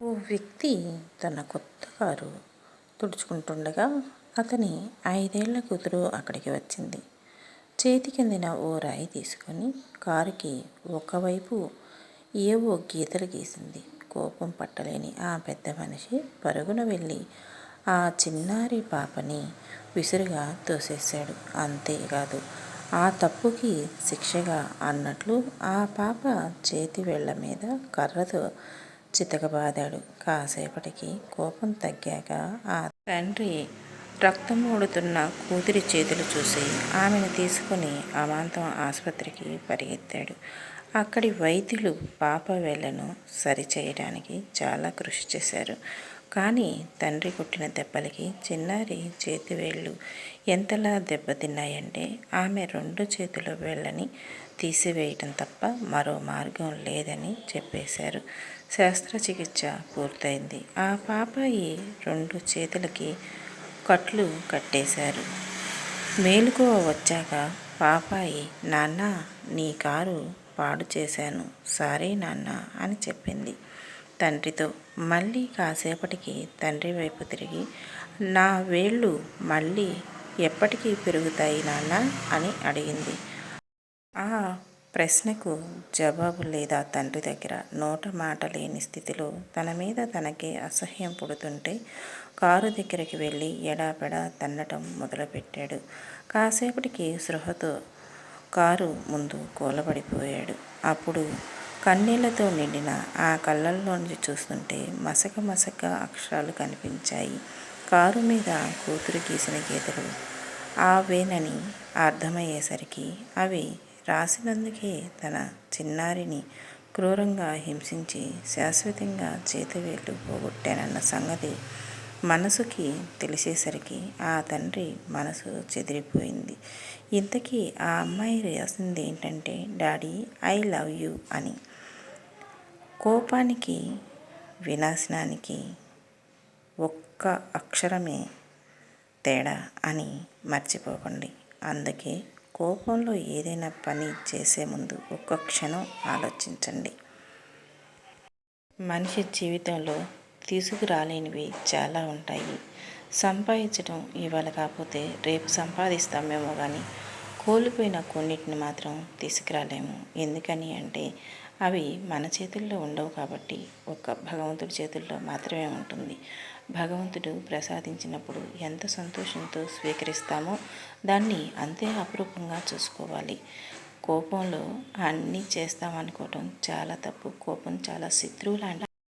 ఓ వ్యక్తి తన కొత్త కారు తుడుచుకుంటుండగా అతని ఐదేళ్ళ కూతురు అక్కడికి వచ్చింది. చేతికందిన ఓ రాయి తీసుకొని కారుకి ఒకవైపు ఏవో గీతలు గీసింది. కోపం పట్టలేని ఆ పెద్ద మనిషి పరుగున వెళ్ళి ఆ చిన్నారి పాపని విసురుగా తోసేశాడు. అంతేకాదు ఆ తప్పుకి శిక్షగా అన్నట్లు ఆ పాప చేతి వేళ్ళ మీద కర్రతో చితకబాదాడు. కాసేపటికి కోపం తగ్గాక ఆ తండ్రి రక్తం ఊడుతున్న కూతురి చేతులు చూసి ఆమెను తీసుకుని అమాంతం ఆసుపత్రికి పరిగెత్తాడు. అక్కడి వైద్యులు పాప వేళ్ళను సరిచేయడానికి చాలా కృషి చేశారు. కానీ తండ్రి కొట్టిన దెబ్బలకి చిన్నారి చేతి వేళ్ళు ఎంతలా దెబ్బతిన్నాయంటే ఆమె రెండు చేతుల వేళ్ళని తీసివేయటం తప్ప మరో మార్గం లేదని చెప్పేశారు. శస్త్రచికిత్స పూర్తయింది. ఆ పాపాయి రెండు చేతులకి కట్లు కట్టేశారు. మేలుకో వచ్చాక పాపాయి నాన్నా! నీ కారు పాడు చేశాను సారీ నాన్నా అని చెప్పింది తండ్రితో. మళ్ళీ కాసేపటికి తండ్రి వైపు తిరిగి నా వేళ్ళు మళ్ళీ ఎప్పటికీ పెరుగుతాయి నాన్నా? అని అడిగింది. ఆ ప్రశ్నకు జవాబు లేదా తండ్రి దగ్గర? నోట మాట లేని స్థితిలో తన మీద తనకే అసహ్యం పుడుతుంటే కారు దగ్గరికి వెళ్ళి ఎడాపెడా తన్నటం మొదలుపెట్టాడు. కాసేపటికి స్పృహతో కారు ముందు కూలబడిపోయాడు. అప్పుడు కన్నీళ్ళతో నిండిన ఆ కళ్ళల్లోంచి చూస్తుంటే మసక మసక అక్షరాలు కనిపించాయి. కారు మీద కూతురు గీసిన గీతలు ఆవేనని అర్థమయ్యేసరికి అవి రాసినందుకే తన చిన్నారిని క్రూరంగా హింసించి శాశ్వతంగా చేతివేళ్ళు పోగొట్టానన్న సంగతి మనసుకి తెలిసేసరికి ఆ తండ్రి మనసు చెదిరిపోయింది. ఇంతకీ ఆ అమ్మాయి రాసిందేంటంటే డాడీ ఐ లవ్ యూ అని. కోపానికి, వినాశనానికి ఒక్క అక్షరమే తేడా అని మర్చిపోకండి. అందుకే కోపంలో ఏదైనా పని చేసే ముందు ఒక్క క్షణం ఆలోచించండి. మనిషి జీవితంలో తీసుకురాలేనివి చాలా ఉంటాయి. సంపాదించడం ఇవాళ కాకపోతే రేపు సంపాదిస్తామేమో కానీ కోల్పోయిన కొన్నిటిని మాత్రం తీసుకురాలేము. ఎందుకని అంటే అవి మన చేతుల్లో ఉండవు కాబట్టి. ఒక్క భగవంతుడి చేతుల్లో మాత్రమే ఉంటుంది. భగవంతుడు ప్రసాదించినప్పుడు ఎంత సంతోషంతో స్వీకరిస్తామో దాన్ని అంతే అపురూపంగా చూసుకోవాలి. కోపంలో అన్నీ చేస్తామనుకోవటం చాలా తప్పు. కోపం చాలా శత్రువు లాంటి